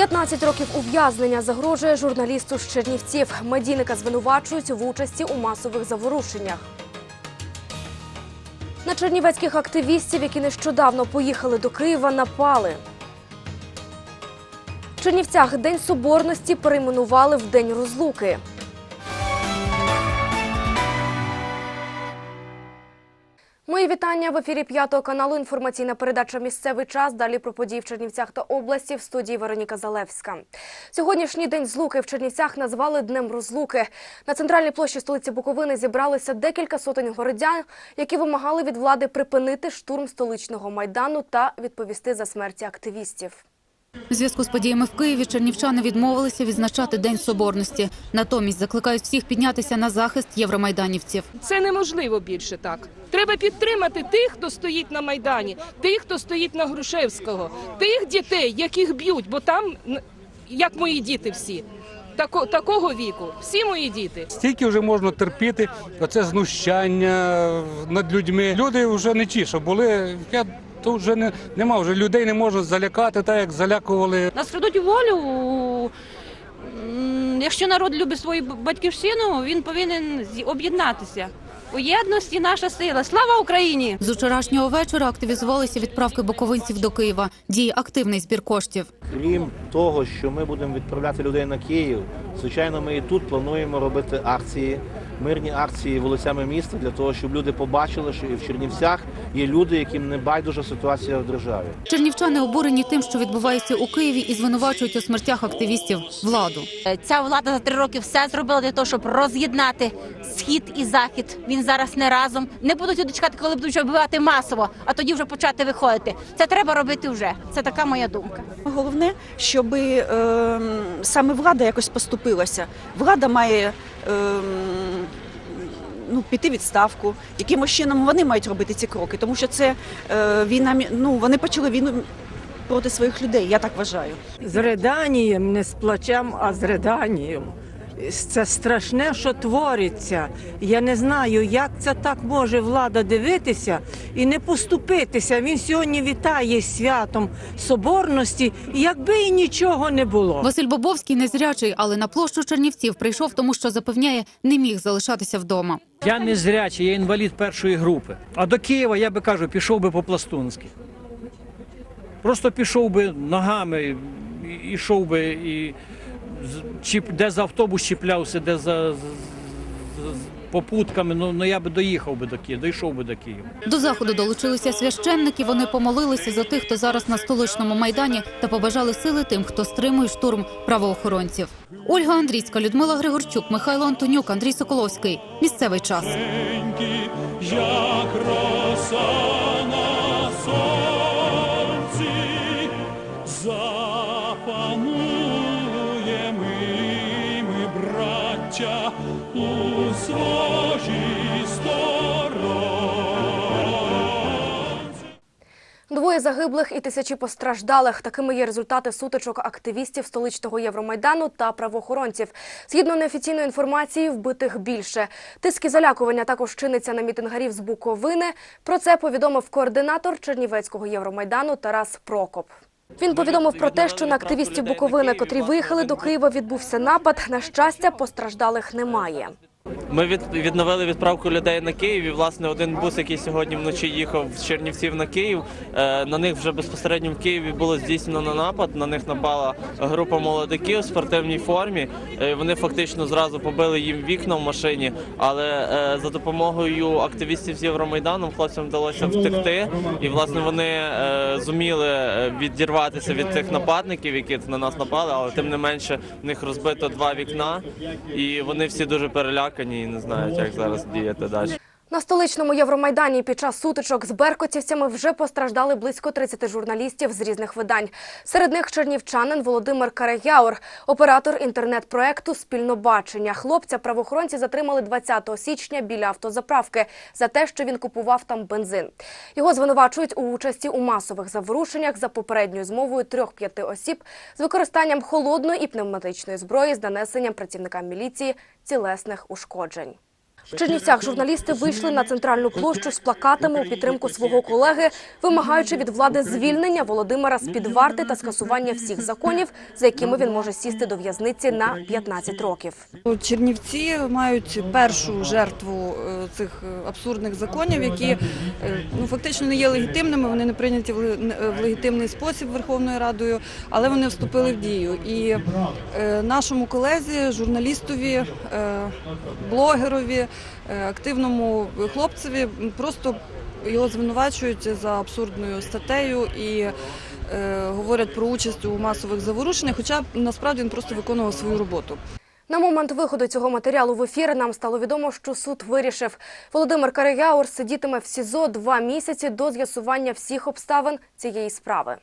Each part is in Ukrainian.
15 років ув'язнення загрожує журналісту з Чернівців. Медійника звинувачують в участі у масових заворушеннях. На чернівецьких активістів, які нещодавно поїхали до Києва, напали. В Чернівцях День Соборності перейменували в День розлуки. Мої вітання в ефірі п'ятого каналу. Інформаційна передача Місцевий час. Далі про події в Чернівцях та області в студії Вероніка Залевська. Сьогоднішній день злуки в Чернівцях назвали Днем розлуки. На центральній площі столиці Буковини зібралися декілька сотень городян, які вимагали від влади припинити штурм столичного майдану та відповісти за смерті активістів. У зв'язку з подіями в Києві чернівчани відмовилися відзначати День Соборності. Натомість закликають всіх піднятися на захист євромайданівців. Це неможливо більше так. Треба підтримати тих, хто стоїть на майдані, тих, хто стоїть на Грушевського, тих дітей, яких б'ють, бо там як мої діти всі. Тако, такого віку, всі мої діти. Стільки вже можна терпіти оце знущання над людьми. Люди вже не ті, що були. Я то вже не нема вже людей не можуть залякати, так як залякували Нас крадуть волю. Якщо народ любить свою батьківщину, він повинен об'єднатися. У єдності наша сила. Слава Україні! З вчорашнього вечора активізувалися відправки буковинців до Києва. Діє активний збір коштів. Крім того, що ми будемо відправляти людей на Київ, звичайно, ми і тут плануємо робити акції, мирні акції вулицями міста для того, щоб люди побачили, що і в Чернівцях є люди, яким не байдужа ситуація в державі. Чернівчани обурені тим, що відбувається у Києві, і звинувачують у смертях активістів владу. Ця влада за три роки все зробила для того, щоб роз'єднати схід і захід. Він зараз не разом. Не будуть люди чекати, коли будуть вже вбивати масово, а тоді вже почати виходити. Це треба робити вже. Це така моя думка. Головне, щоб е, саме влада якось поступилася. Влада має е, ну, піти відставку. Якимось чином вони мають робити ці кроки, тому що це е, війна. Ну вони почали війну проти своїх людей. Я так вважаю. з риданням, не з плачем, а з риданням. Це страшне, що твориться. Я не знаю, як це так може влада дивитися і не поступитися. Він сьогодні вітає святом соборності, якби і нічого не було. Василь Бобовський незрячий, але на площу Чернівців прийшов, тому що запевняє, не міг залишатися вдома. Я не зрячий, я інвалід першої групи. А до Києва, я би кажу, пішов би по-пластунськи. Просто пішов би ногами, ішов би і де за автобус чіплявся, де за попутками. Ну, ну я би доїхав би до Києва, дійшов би до Києва. До заходу долучилися священники. Вони помолилися за тих, хто зараз на столичному майдані, та побажали сили тим, хто стримує штурм правоохоронців. Ольга Андрійська, Людмила Григорчук, Михайло Антонюк, Андрій Соколовський. Місцевий час. як роса Двоє загиблих і тисячі постраждалих. Такими є результати сутичок активістів столичного Євромайдану та правоохоронців. Згідно неофіційної інформації, вбитих більше. Тиск і залякування також чиниться на мітингарів з Буковини. Про це повідомив координатор Чернівецького Євромайдану Тарас Прокоп. Він повідомив про те, що на активістів Буковини, котрі виїхали до Києва, відбувся напад. На щастя, постраждалих немає. Ми від, відновили відправку людей на Київ. І, власне, один бус, який сьогодні вночі їхав з Чернівців на Київ. Е, на них вже безпосередньо в Києві було здійснено напад. На них напала група молодиків в спортивній формі. Е, вони фактично зразу побили їм вікна в машині. Але е, за допомогою активістів з Євромайдану хлопцям вдалося втекти. І власне вони е, зуміли відірватися від цих нападників, які на нас напали. Але тим не менше в них розбито два вікна, і вони всі дуже перелякані і не знають, як зараз діяти далі. На столичному Євромайдані під час сутичок з беркутівцями вже постраждали близько 30 журналістів з різних видань. Серед них чернівчанин Володимир Караяур, оператор інтернет-проекту Спільнобачення. Хлопця правоохоронці затримали 20 січня біля автозаправки за те, що він купував там бензин. Його звинувачують у участі у масових заворушеннях за попередньою змовою трьох-п'яти осіб з використанням холодної і пневматичної зброї з нанесенням працівникам міліції цілесних ушкоджень. В Чернівцях журналісти вийшли на центральну площу з плакатами у підтримку свого колеги, вимагаючи від влади звільнення Володимира з під варти та скасування всіх законів, за якими він може сісти до в'язниці на 15 років. Чернівці мають першу жертву е, цих е, абсурдних законів, які е, ну фактично не є легітимними. Вони не прийняті в легітимний спосіб Верховною Радою, але вони вступили в дію. І нашому колезі, журналістові, блогерові, активному хлопцеві просто його звинувачують за абсурдною статтею і. е, Говорять про участь у масових заворушеннях, хоча насправді він просто виконував свою роботу. На момент виходу цього матеріалу в ефір нам стало відомо, що суд вирішив. Володимир Караяур сидітиме в СІЗО два місяці до з'ясування всіх обставин цієї справи.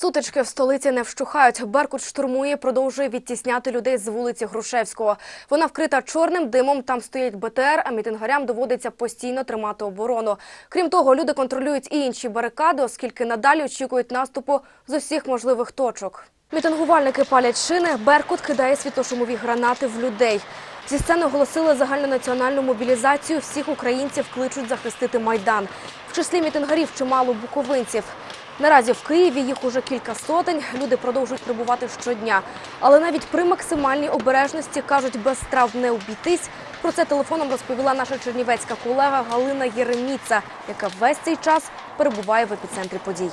Сутички в столиці не вщухають. Беркут штурмує, продовжує відтісняти людей з вулиці Грушевського. Вона вкрита чорним димом. Там стоять БТР, а мітингарям доводиться постійно тримати оборону. Крім того, люди контролюють і інші барикади, оскільки надалі очікують наступу з усіх можливих точок. Мітингувальники палять шини. Беркут кидає світошумові гранати в людей. Зі сцени оголосили загальнонаціональну мобілізацію. Всіх українців кличуть захистити майдан. В числі мітингарів чимало буковинців. Наразі в Києві їх уже кілька сотень. Люди продовжують прибувати щодня. Але навіть при максимальній обережності кажуть, без страв не обійтись. Про це телефоном розповіла наша чернівецька колега Галина Єреміца, яка весь цей час перебуває в епіцентрі подій.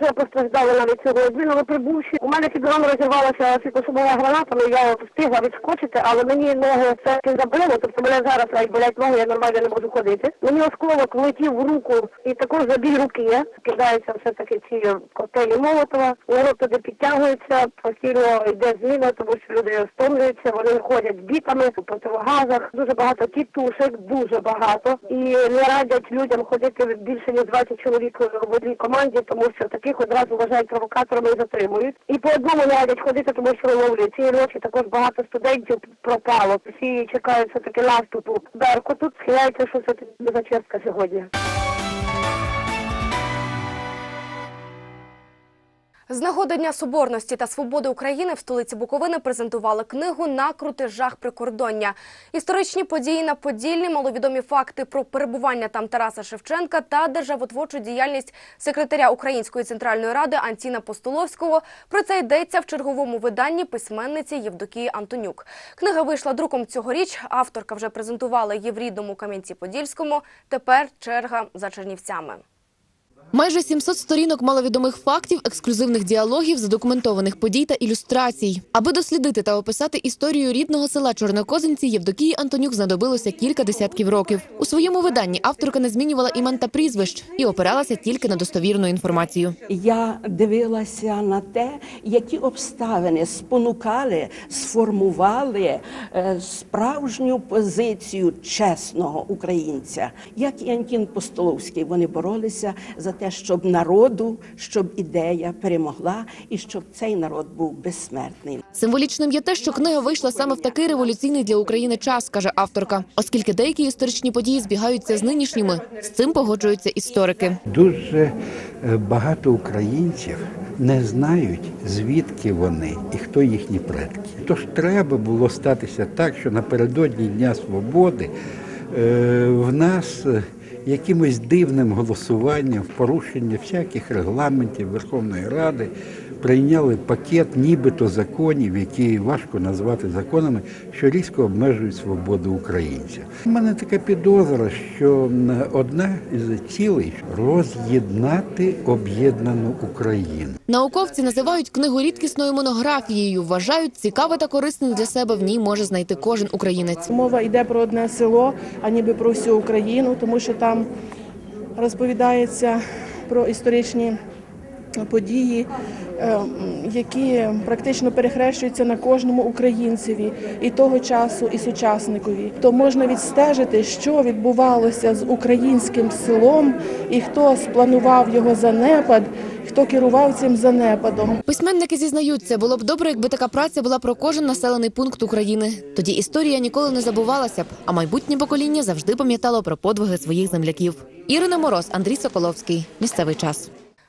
Це постраждали навіть сьогодні, але прибувши. У мене під рано розірвалася світлошумова граната, але я встигла відскочити, але мені ноги все забило, тобто мене зараз навіть болять ноги, я нормально не можу ходити. Мені осколок влетів в руку і також забій руки. Кидаються все-таки ці коктейлі Молотова. Народ туди підтягується, постійно йде зміна, тому що люди стомлюються, вони ходять бітами у противогазах. Дуже багато тітушек, дуже багато. І не радять людям ходити більше ніж 20 чоловік в одній команді, тому що таких одразу вважають провокаторами і затримують. І по одному не радять ходити, тому що ловлять. Цієї ночі також багато студентів пропало. Всі чекають все таки наступу. Беркуту схиляється, що це зачистка сьогодні. З нагоди Дня Соборності та Свободи України в столиці Буковини презентували книгу на крутежах прикордоння. Історичні події на Поділлі, маловідомі факти про перебування там Тараса Шевченка та державотворчу діяльність секретаря Української центральної ради Антіна Постоловського. Про це йдеться в черговому виданні письменниці Євдокії Антонюк. Книга вийшла друком цьогоріч. Авторка вже презентувала її в рідному Кам'янці-Подільському. Тепер черга за Чернівцями. Майже 700 сторінок маловідомих фактів, ексклюзивних діалогів, задокументованих подій та ілюстрацій. Аби дослідити та описати історію рідного села Чорнокозинці, Євдокії Антонюк знадобилося кілька десятків років. У своєму виданні авторка не змінювала імен та прізвищ і опиралася тільки на достовірну інформацію. Я дивилася на те, які обставини спонукали, сформували е, справжню позицію чесного українця. Як і Антін Постоловський, вони боролися за те, щоб народу, щоб ідея перемогла і щоб цей народ був безсмертний. Символічним є те, що книга вийшла саме в такий революційний для України час, каже авторка, оскільки деякі історичні події збігаються з нинішніми. З цим погоджуються історики. Дуже е, багато українців не знають, звідки вони і хто їхні предки. Тож треба було статися так, що напередодні Дня Свободи е, в нас е, якимось дивним голосуванням в порушення всяких регламентів Верховної Ради прийняли пакет нібито законів, які важко назвати законами, що різко обмежують свободу українця. У мене така підозра, що одна із цілей роз'єднати об'єднану Україну. Науковці називають книгу рідкісною монографією. Вважають, цікаве та корисне для себе в ній може знайти кожен українець. Мова йде про одне село, а ніби про всю Україну, тому що там розповідається про історичні події, які практично перехрещуються на кожному українцеві і того часу, і сучасникові. То можна відстежити, що відбувалося з українським селом і хто спланував його занепад, хто керував цим занепадом. Письменники зізнаються, було б добре, якби така праця була про кожен населений пункт України. Тоді історія ніколи не забувалася б, а майбутнє покоління завжди пам'ятало про подвиги своїх земляків. Ірина Мороз, Андрій Соколовський. Місцевий час.